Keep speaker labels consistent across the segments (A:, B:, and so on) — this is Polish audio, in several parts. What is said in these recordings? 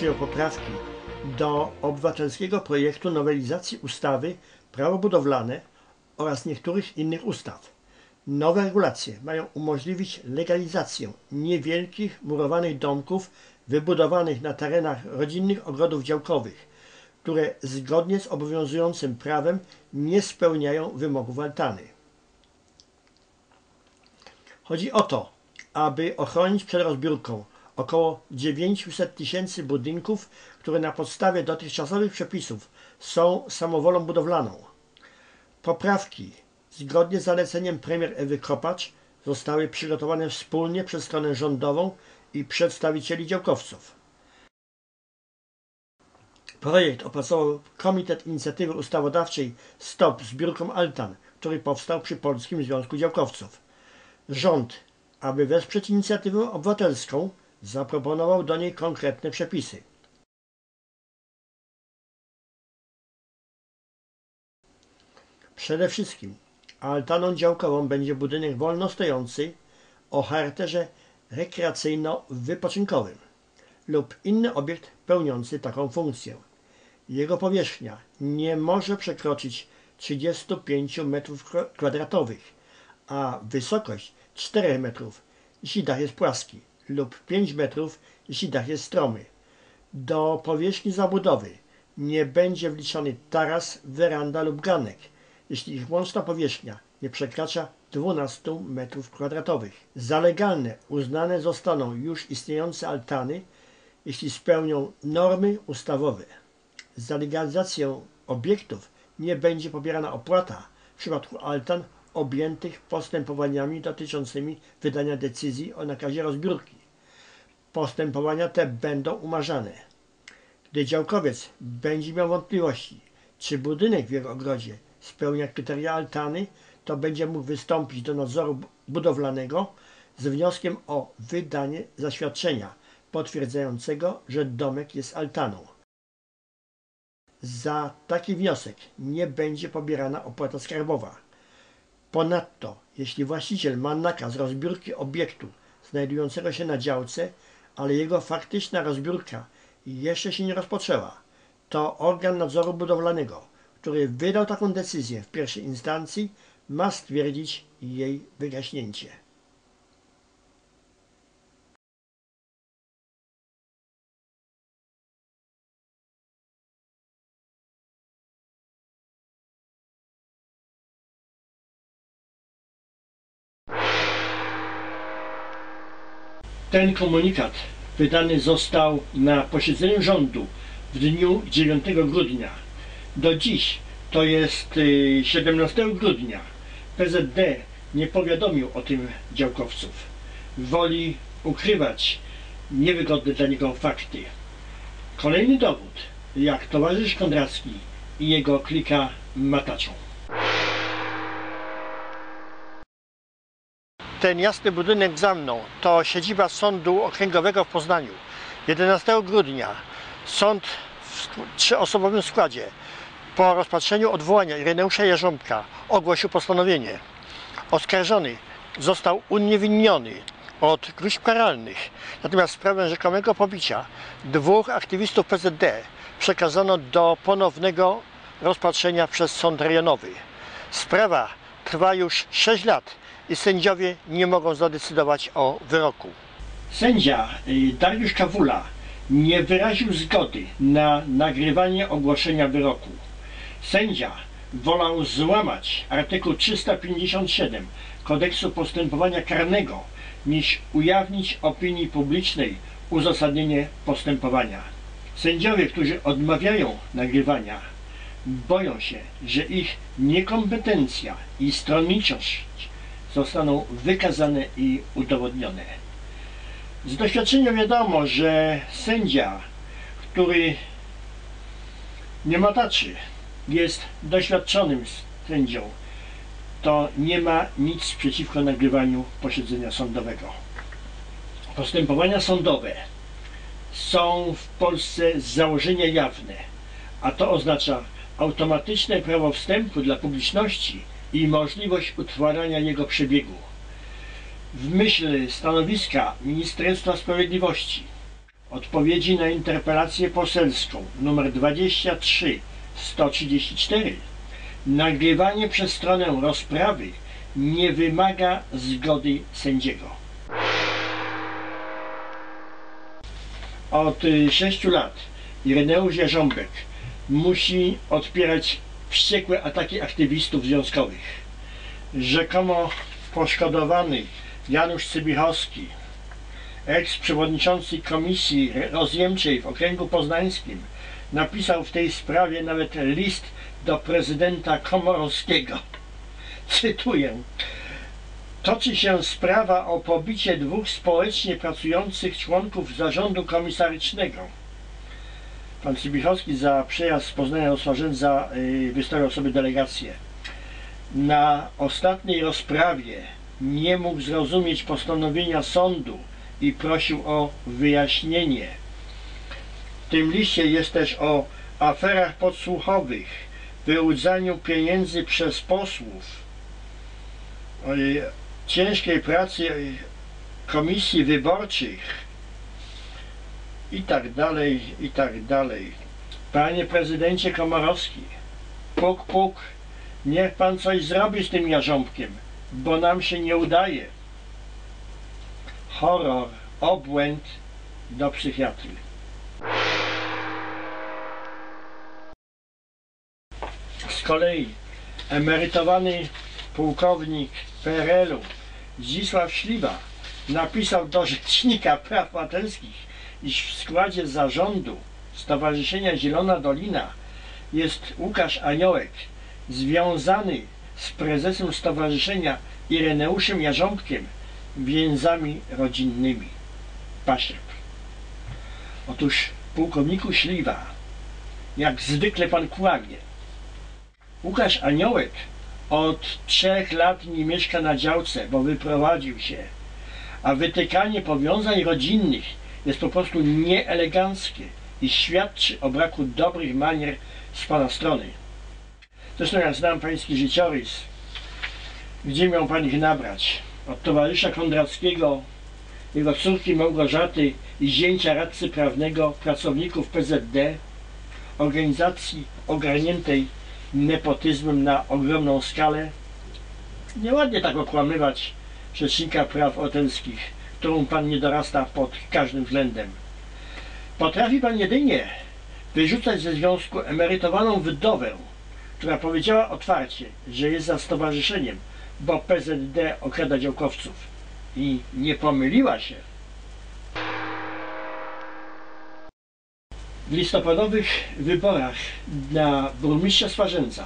A: rząd przyjął poprawki do obywatelskiego projektu nowelizacji ustawy Prawo budowlane oraz niektórych innych ustaw. Nowe regulacje mają umożliwić legalizację niewielkich murowanych domków wybudowanych na terenach rodzinnych ogrodów działkowych, które zgodnie z obowiązującym prawem nie spełniają wymogów altany. Chodzi o to, aby ochronić przed rozbiórką około 900 tysięcy budynków, które na podstawie dotychczasowych przepisów są samowolą budowlaną. Poprawki, zgodnie z zaleceniem premier Ewy Kopacz, zostały przygotowane wspólnie przez stronę rządową i przedstawicieli działkowców. Projekt opracował Komitet Inicjatywy Ustawodawczej Stop Zbiórkom Altan, który powstał przy Polskim Związku Działkowców. Rząd, aby wesprzeć inicjatywę obywatelską, zaproponował do niej konkretne przepisy. Przede wszystkim altaną działkową będzie budynek wolno stojący o charakterze rekreacyjno-wypoczynkowym lub inny obiekt pełniący taką funkcję. Jego powierzchnia nie może przekroczyć 35 m2, a wysokość 4 metrów, jeśli dach jest płaski, lub 5 metrów, jeśli dach jest stromy. Do powierzchni zabudowy nie będzie wliczony taras, weranda lub ganek, jeśli ich łączna powierzchnia nie przekracza 12 m2. Za legalne uznane zostaną już istniejące altany, jeśli spełnią normy ustawowe. Za legalizację obiektów nie będzie pobierana opłata w przypadku altan objętych postępowaniami dotyczącymi wydania decyzji o nakazie rozbiórki. Postępowania te będą umarzane. Gdy działkowiec będzie miał wątpliwości, czy budynek w jego ogrodzie spełnia kryteria altany, to będzie mógł wystąpić do nadzoru budowlanego z wnioskiem o wydanie zaświadczenia potwierdzającego, że domek jest altaną. Za taki wniosek nie będzie pobierana opłata skarbowa. Ponadto, jeśli właściciel ma nakaz rozbiórki obiektu znajdującego się na działce, ale jego faktyczna rozbiórka jeszcze się nie rozpoczęła, to organ nadzoru budowlanego, który wydał taką decyzję w pierwszej instancji, ma stwierdzić jej wygaśnięcie. Ten komunikat wydany został na posiedzeniu rządu w dniu 9 grudnia. Do dziś, to jest 17 y, grudnia, PZD nie powiadomił o tym działkowców. Woli ukrywać niewygodne dla niego fakty. Kolejny dowód, jak towarzysz Kondracki i jego klika mataczą. Ten jasny budynek za mną to siedziba Sądu Okręgowego w Poznaniu. 11 grudnia sąd w trzyosobowym składzie po rozpatrzeniu odwołania Ireneusza Jarząbka ogłosił postanowienie. Oskarżony został uniewinniony od gruźb karalnych, natomiast sprawę rzekomego pobicia dwóch aktywistów PZD przekazano do ponownego rozpatrzenia przez sąd rejonowy. Sprawa trwa już 6 lat i sędziowie nie mogą zadecydować o wyroku. Sędzia y, Dariusz Kawula nie wyraził zgody na nagrywanie ogłoszenia wyroku. Sędzia wolał złamać artykuł 357 kodeksu postępowania karnego niż ujawnić opinii publicznej uzasadnienie postępowania. Sędziowie, którzy odmawiają nagrywania, boją się, że ich niekompetencja i stronniczość zostaną wykazane i udowodnione. Z doświadczenia wiadomo, że sędzia, który nie mataczy, jest doświadczonym sędzią, to nie ma nic przeciwko nagrywaniu posiedzenia sądowego. Postępowania sądowe są w Polsce z założenia jawne, a to oznacza automatyczne prawo wstępu dla publiczności i możliwość utwarania jego przebiegu. W myśl stanowiska Ministerstwa Sprawiedliwości odpowiedzi na interpelację poselską nr 23 134 nagrywanie przez stronę rozprawy nie wymaga zgody sędziego. Od 6 lat Ireneusz Jarząbek musi odpierać wściekłe ataki aktywistów związkowych. Rzekomo poszkodowany Janusz Cybichowski, eks-przewodniczący Komisji Rozjemczej w Okręgu Poznańskim, napisał w tej sprawie nawet list do prezydenta Komorowskiego. Cytuję. Toczy się sprawa o pobicie dwóch społecznie pracujących członków zarządu komisarycznego. Pan Cybichowski za przejazd z Poznania do Swarzędza yy, wystawiał sobie delegację. Na ostatniej rozprawie nie mógł zrozumieć postanowienia sądu i prosił o wyjaśnienie. W tym liście jest też o aferach podsłuchowych, wyłudzaniu pieniędzy przez posłów, o ciężkiej pracy komisji wyborczych i tak dalej, i tak dalej. Panie prezydencie Komorowski, puk, puk, niech pan coś zrobi z tym jarząbkiem, bo nam się nie udaje. Horror, obłęd do psychiatry. Z kolei emerytowany pułkownik PRL-u Zdzisław Śliwa napisał do Rzecznika Praw Obywatelskich, iż w składzie zarządu Stowarzyszenia Zielona Dolina jest Łukasz Aniołek, związany z prezesem stowarzyszenia Ireneuszem Jarząbkiem więzami rodzinnymi. Pasierb. Otóż pułkowniku Śliwa, jak zwykle pan kłamie. Łukasz Aniołek od trzech lat nie mieszka na działce, bo wyprowadził się, a wytykanie powiązań rodzinnych jest po prostu nieeleganckie i świadczy o braku dobrych manier z pana strony. Zresztą ja znam pański życiorys. Gdzie miał pan ich nabrać? Od towarzysza Kondrackiego, jego córki Małgorzaty i zięcia radcy prawnego pracowników PZD, organizacji ogarniętej nepotyzmem na ogromną skalę. Nieładnie tak okłamywać Rzecznika Praw Obywatelskich, którą pan nie dorasta pod każdym względem. Potrafi pan jedynie wyrzucać ze związku emerytowaną wdowę, która powiedziała otwarcie, że jest za stowarzyszeniem, bo PZD okrada działkowców. I nie pomyliła się. W listopadowych wyborach na burmistrza Swarzędza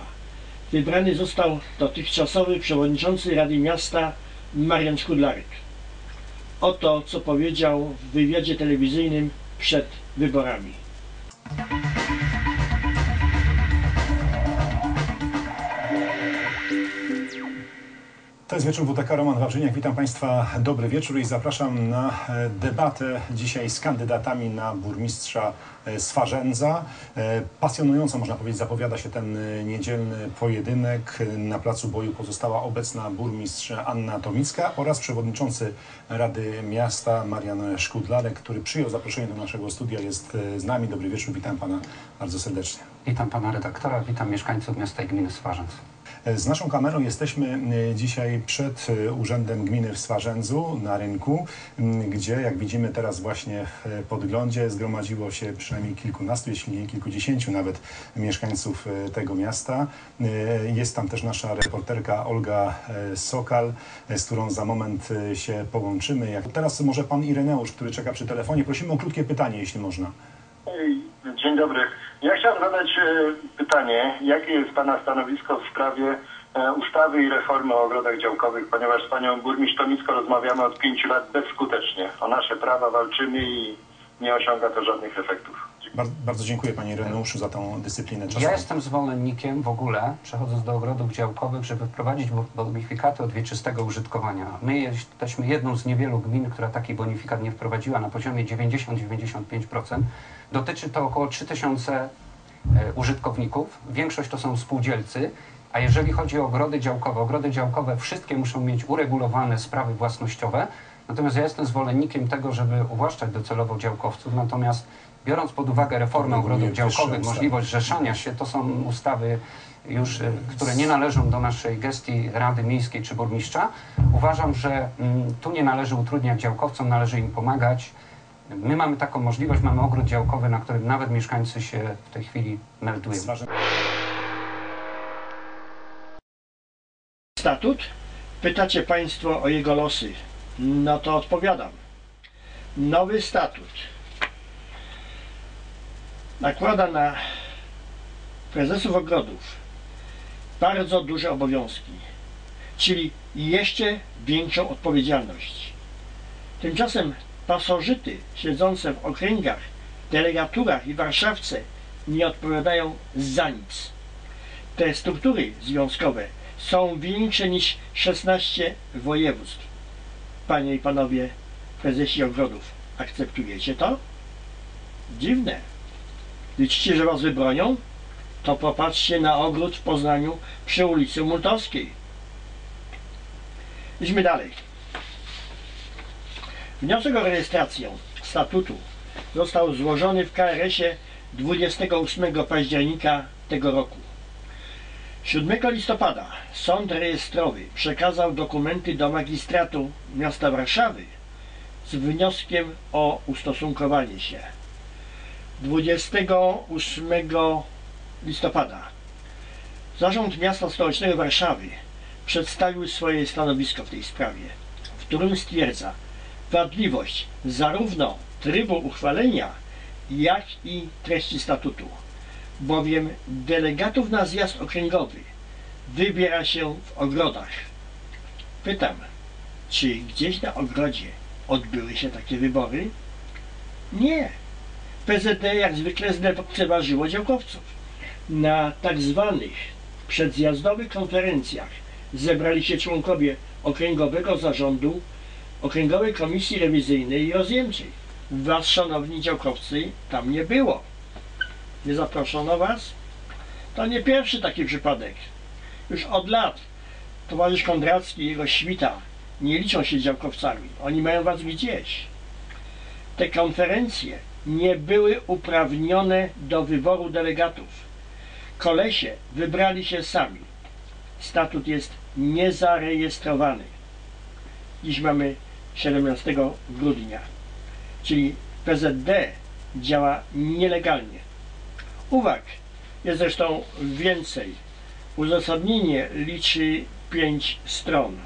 A: wybrany został dotychczasowy przewodniczący Rady Miasta Marian Skudlarek. Oto co powiedział w wywiadzie telewizyjnym przed wyborami.
B: To jest wieczór WTK, Roman Wawrzyniak. Witam Państwa, dobry wieczór i zapraszam na e, debatę dzisiaj z kandydatami na burmistrza e, Swarzędza. E, Pasjonująco, można powiedzieć, zapowiada się ten niedzielny pojedynek. Na placu boju pozostała obecna burmistrz Anna Tomicka oraz przewodniczący Rady Miasta Marian Szkudlarek, który przyjął zaproszenie do naszego studia, jest z nami. Dobry wieczór, witam Pana bardzo serdecznie.
C: Witam pana redaktora, witam mieszkańców miasta i gminy Swarzędz.
B: Z naszą kamerą jesteśmy dzisiaj przed y, Urzędem Gminy w Swarzędzu na rynku, gdzie jak widzimy teraz właśnie w y, podglądzie zgromadziło się przynajmniej kilkunastu, jeśli nie kilkudziesięciu nawet mieszkańców y, tego miasta. Jest tam też nasza reporterka Olga Sokal, z którą za moment się połączymy. Teraz może pan Ireneusz, który czeka przy telefonie. Prosimy o krótkie pytanie, jeśli można.
D: Dzień dobry. Ja chciałem zadać e, pytanie, jakie jest Pana stanowisko w sprawie e, ustawy i reformy o ogrodach działkowych, ponieważ z Panią Burmistrz Tomicko rozmawiamy od pięciu lat bezskutecznie. O nasze prawa walczymy i nie osiąga to żadnych efektów.
B: Bar- Bardzo dziękuję panie Ireneuszu za tą dyscyplinę czasową.
C: Ja jestem zwolennikiem w ogóle, przechodząc do ogrodów działkowych, żeby wprowadzić bo- bonifikaty od wieczystego użytkowania. My jesteśmy jedną z niewielu gmin, która taki bonifikat nie wprowadziła na poziomie 90-95%. Dotyczy to około 3000 e, użytkowników. Większość to są spółdzielcy. A jeżeli chodzi o ogrody działkowe, ogrody działkowe wszystkie muszą mieć uregulowane sprawy własnościowe Natomiast ja jestem zwolennikiem tego, żeby uwłaszczać docelowo działkowców, natomiast biorąc pod uwagę reformę
B: Podobnie
C: ogrodów działkowych,
B: ustawy.
C: możliwość zrzeszania się, to są ustawy już, y, które nie należą do naszej gestii Rady Miejskiej czy Burmistrza. Uważam, że mm, tu nie należy utrudniać działkowcom, należy im pomagać. My mamy taką możliwość, mamy ogród działkowy, na którym nawet mieszkańcy się w tej chwili meldują.
A: Statut? Pytacie Państwo o jego losy. No to odpowiadam. Nowy statut nakłada na prezesów ogrodów bardzo duże obowiązki, czyli jeszcze większą odpowiedzialność. Tymczasem pasożyty siedzące w okręgach, delegaturach i warszawce nie odpowiadają za nic. Te struktury związkowe są większe niż 16 województw. Panie i panowie prezesi ogrodów, akceptujecie to? Dziwne. Liczycie, że was wybronią? To popatrzcie na ogród w Poznaniu przy ulicy Multowskiej. Idźmy dalej. Wniosek o rejestrację statutu został złożony w KRS-ie 28 października tego roku. 7 listopada Sąd Rejestrowy przekazał dokumenty do magistratu miasta Warszawy z wnioskiem o ustosunkowanie się. 28 listopada Zarząd Miasta Stołecznego Warszawy przedstawił swoje stanowisko w tej sprawie, w którym stwierdza wadliwość zarówno trybu uchwalenia, jak i treści statutu bowiem delegatów na zjazd okręgowy wybiera się w ogrodach. Pytam, czy gdzieś na ogrodzie odbyły się takie wybory? Nie. PZD jak zwykle zlekceważyło działkowców. Na tak zwanych przedzjazdowych konferencjach zebrali się członkowie Okręgowego Zarządu, Okręgowej Komisji Rewizyjnej i Rozjemczej. Was, szanowni działkowcy, tam nie było. Nie zaproszono was? To nie pierwszy taki przypadek. Już od lat towarzysz Kondracki i jego świta nie liczą się działkowcami. Oni mają was gdzieś. Te konferencje nie były uprawnione do wyboru delegatów. Kolesie wybrali się sami. Statut jest niezarejestrowany. Dziś mamy 17 grudnia, czyli PZD działa nielegalnie. Uwag jest zresztą więcej. Uzasadnienie liczy 5 stron.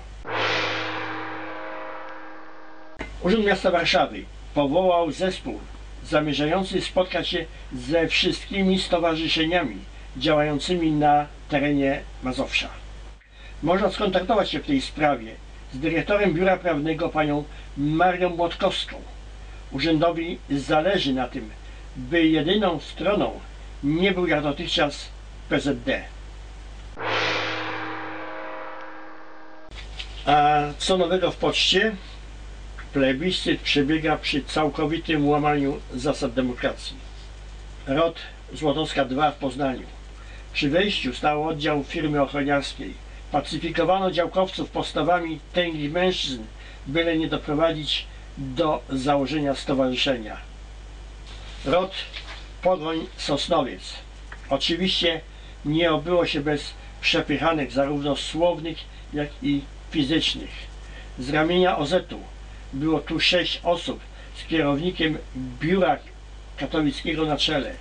A: Urząd Miasta Warszawy powołał zespół zamierzający spotkać się ze wszystkimi stowarzyszeniami działającymi na terenie Mazowsza. Można skontaktować się w tej sprawie z dyrektorem Biura Prawnego panią Marią Błotkowską. Urzędowi zależy na tym, by jedyną stroną nie był jak dotychczas PZD. A co nowego w poczcie? Plebiscyt przebiega przy całkowitym łamaniu zasad demokracji. ROT Złotowska 2 w Poznaniu. Przy wejściu stał oddział firmy ochroniarskiej. Pacyfikowano działkowców postawami tęgich mężczyzn, byle nie doprowadzić do założenia stowarzyszenia. ROT Pogoń Sosnowiec. Oczywiście nie obyło się bez przepychanek zarówno słownych, jak i fizycznych. Z ramienia OZ-u było tu sześć osób z kierownikiem biura katowickiego na czele.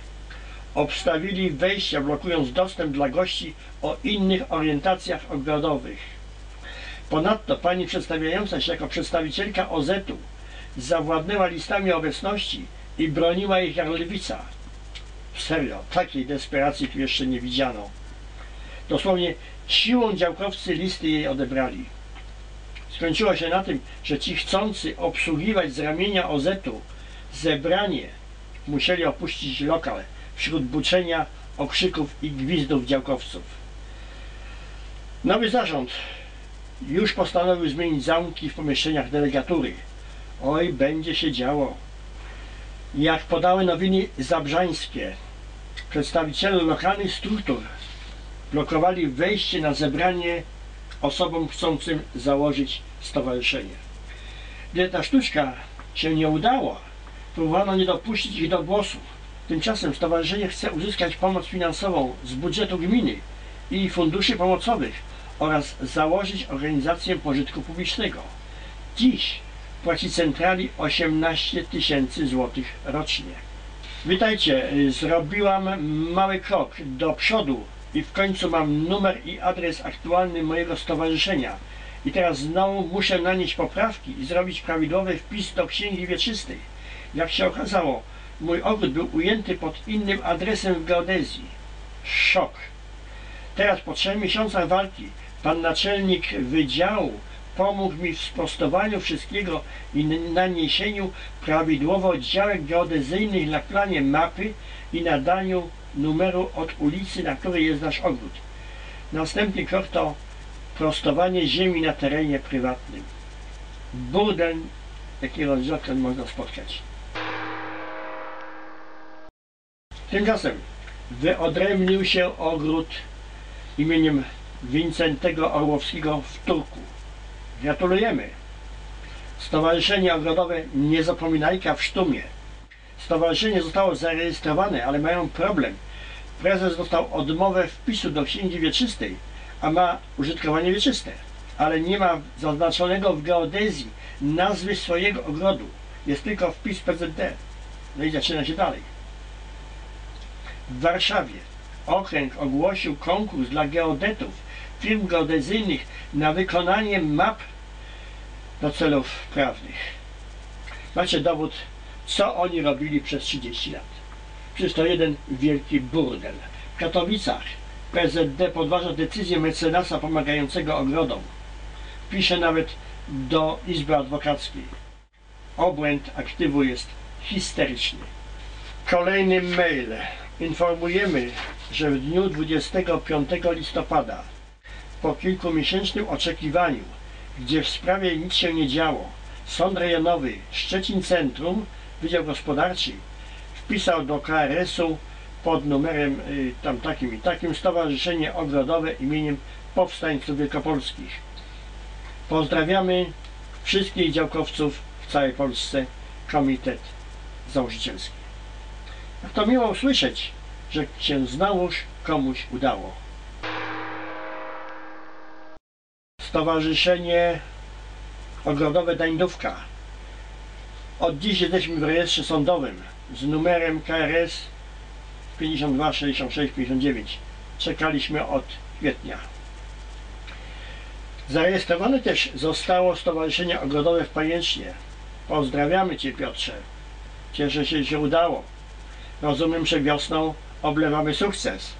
A: Obstawili wejścia, blokując dostęp dla gości o innych orientacjach ogrodowych. Ponadto pani przedstawiająca się jako przedstawicielka OZ-u zawładnęła listami obecności i broniła ich jak lwica. Serio, takiej desperacji tu jeszcze nie widziano. Dosłownie siłą działkowcy listy jej odebrali. Skończyło się na tym, że ci chcący obsługiwać z ramienia OZ-u zebranie musieli opuścić lokal wśród buczenia, okrzyków i gwizdów działkowców. Nowy zarząd już postanowił zmienić zamki w pomieszczeniach delegatury. Oj, będzie się działo. Jak podały nowiny zabrzańskie, przedstawiciele lokalnych struktur blokowali wejście na zebranie osobom chcącym założyć stowarzyszenie. Gdy ta sztuczka się nie udała, próbowano nie dopuścić ich do głosu. Tymczasem stowarzyszenie chce uzyskać pomoc finansową z budżetu gminy i funduszy pomocowych oraz założyć organizację pożytku publicznego. Dziś płaci centrali 18 tysięcy złotych rocznie. Witajcie, y, zrobiłam mały krok do przodu i w końcu mam numer i adres aktualny mojego stowarzyszenia. I teraz znowu muszę nanieść poprawki i zrobić prawidłowy wpis do księgi wieczystej. Jak się okazało, mój ogród był ujęty pod innym adresem w geodezji. Szok. Teraz po trzech miesiącach walki pan naczelnik wydziału pomógł mi w sprostowaniu wszystkiego i naniesieniu prawidłowo działek geodezyjnych na planie mapy i nadaniu numeru od ulicy, na której jest nasz ogród. Następny krok to prostowanie ziemi na terenie prywatnym. Burdel, jakiego rzadko można spotkać. Tymczasem wyodrębnił się ogród imieniem Wincentego Orłowskiego w Turku. Gratulujemy. Stowarzyszenie Ogrodowe Niezapominajka w Sztumie. Stowarzyszenie zostało zarejestrowane, ale mają problem. Prezes dostał odmowę wpisu do księgi wieczystej, a ma użytkowanie wieczyste, ale nie ma zaznaczonego w geodezji nazwy swojego ogrodu. Jest tylko wpis PZD. No i zaczyna się dalej. W Warszawie okręg ogłosił konkurs dla geodetów, firm geodezyjnych na wykonanie map do celów prawnych. Macie dowód, co oni robili przez 30 lat. Przecież to jeden wielki burdel. W Katowicach PZD podważa decyzję mecenasa pomagającego ogrodom. Pisze nawet do Izby Adwokackiej. Obłęd aktywu jest histeryczny. Kolejny mail. Informujemy, że w dniu 25 listopada po kilkumiesięcznym oczekiwaniu, gdzie w sprawie nic się nie działo, Sąd Rejonowy Szczecin Centrum, Wydział Gospodarczy, wpisał do KRS-u pod numerem y, tam takim i takim Stowarzyszenie Ogrodowe imieniem Powstańców Wielkopolskich. Pozdrawiamy wszystkich działkowców w całej Polsce, Komitet Założycielski. To miło usłyszeć, że się znowuż komuś udało. Stowarzyszenie Ogrodowe Dańdówka. Od dziś jesteśmy w rejestrze sądowym z numerem KRS 52 66 59. Czekaliśmy od kwietnia. Zarejestrowane też zostało Stowarzyszenie Ogrodowe w Pajęcznie. Pozdrawiamy Cię Piotrze. Cieszę się, że się udało. Rozumiem, że wiosną oblewamy sukces.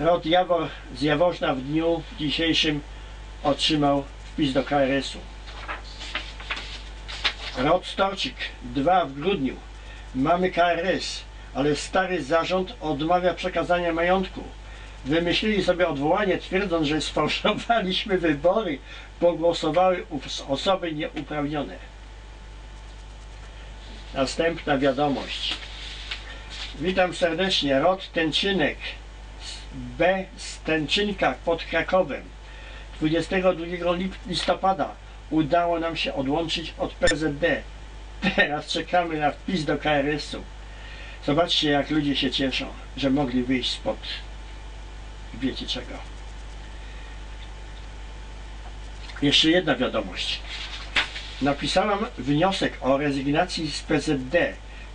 A: Rod Jawor z Jaworzna w dniu dzisiejszym otrzymał wpis do KRS-u. Rod Storczyk 2 w grudniu. Mamy KRS, ale stary zarząd odmawia przekazania majątku. Wymyślili sobie odwołanie, twierdząc, że sfałszowaliśmy wybory, bo głosowały osoby nieuprawnione. Następna wiadomość. Witam serdecznie. Rod Tęczynek B z Tęczynka pod Krakowem. 22 lip- listopada udało nam się odłączyć od PZD. Teraz czekamy na wpis do KRS-u. Zobaczcie, jak ludzie się cieszą, że mogli wyjść spod wiecie czego. Jeszcze jedna wiadomość. Napisałam wniosek o rezygnacji z PZD.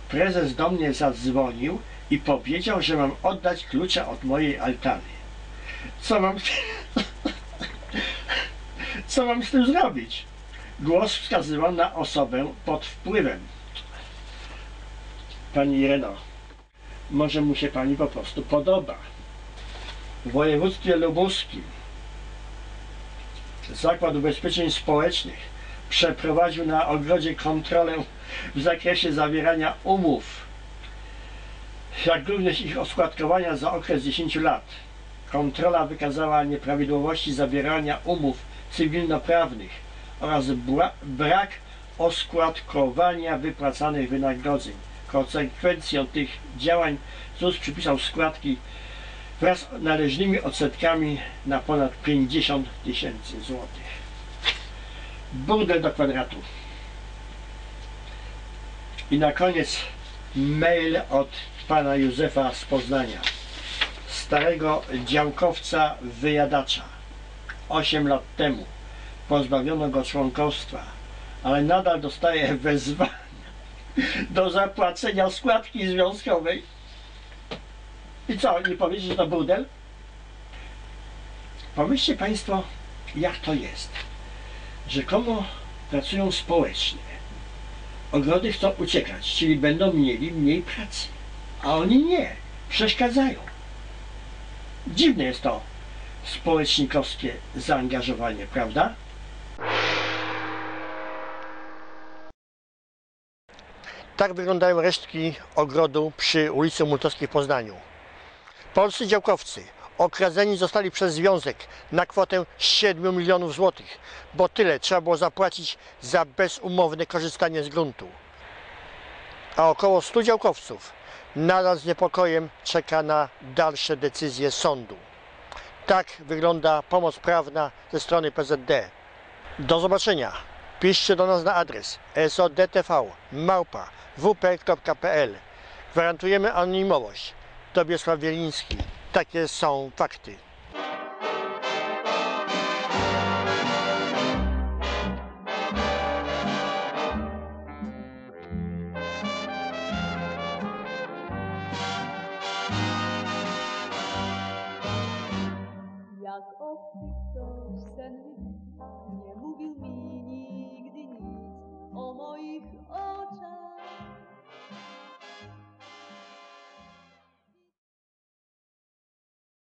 A: Prezes do mnie zadzwonił i powiedział, że mam oddać klucze od mojej altany. Co mam, co mam z tym zrobić? Głos wskazywał na osobę pod wpływem. Pani Ireno, może mu się pani po prostu podoba. W województwie lubuskim Zakład Ubezpieczeń Społecznych przeprowadził na ogrodzie kontrolę w zakresie zawierania umów, jak również ich oskładkowania za okres 10 lat. Kontrola wykazała nieprawidłowości zawierania umów cywilnoprawnych oraz bra- brak oskładkowania wypłacanych wynagrodzeń. Konsekwencją tych działań ZUS przypisał składki wraz z należnymi odsetkami na ponad 50 tysięcy złotych. burdel do kwadratu. I na koniec mail od pana Józefa z Poznania, starego działkowca wyjadacza. 8 lat temu pozbawiono go członkostwa, ale nadal dostaje wezwania do zapłacenia składki związkowej. I co, nie powiecie, że to burdel? Pomyślcie Państwo, jak to jest. Rzekomo pracują społecznie. Ogrody chcą uciekać, czyli będą mieli mniej pracy. A oni nie, przeszkadzają. Dziwne jest to społecznikowskie zaangażowanie, prawda? Tak wyglądają resztki ogrodu przy ulicy Multowskiej w Poznaniu. Polscy działkowcy okradzeni zostali przez związek na kwotę 7 milionów złotych, bo tyle trzeba było zapłacić za bezumowne korzystanie z gruntu. A około 100 działkowców nadal z niepokojem czeka na dalsze decyzje sądu. Tak wygląda pomoc prawna ze strony PZD. Do zobaczenia. Piszcie do nas na adres sodtv. Gwarantujemy anonimowość. Tobiesław Wieliński. Takie są fakty.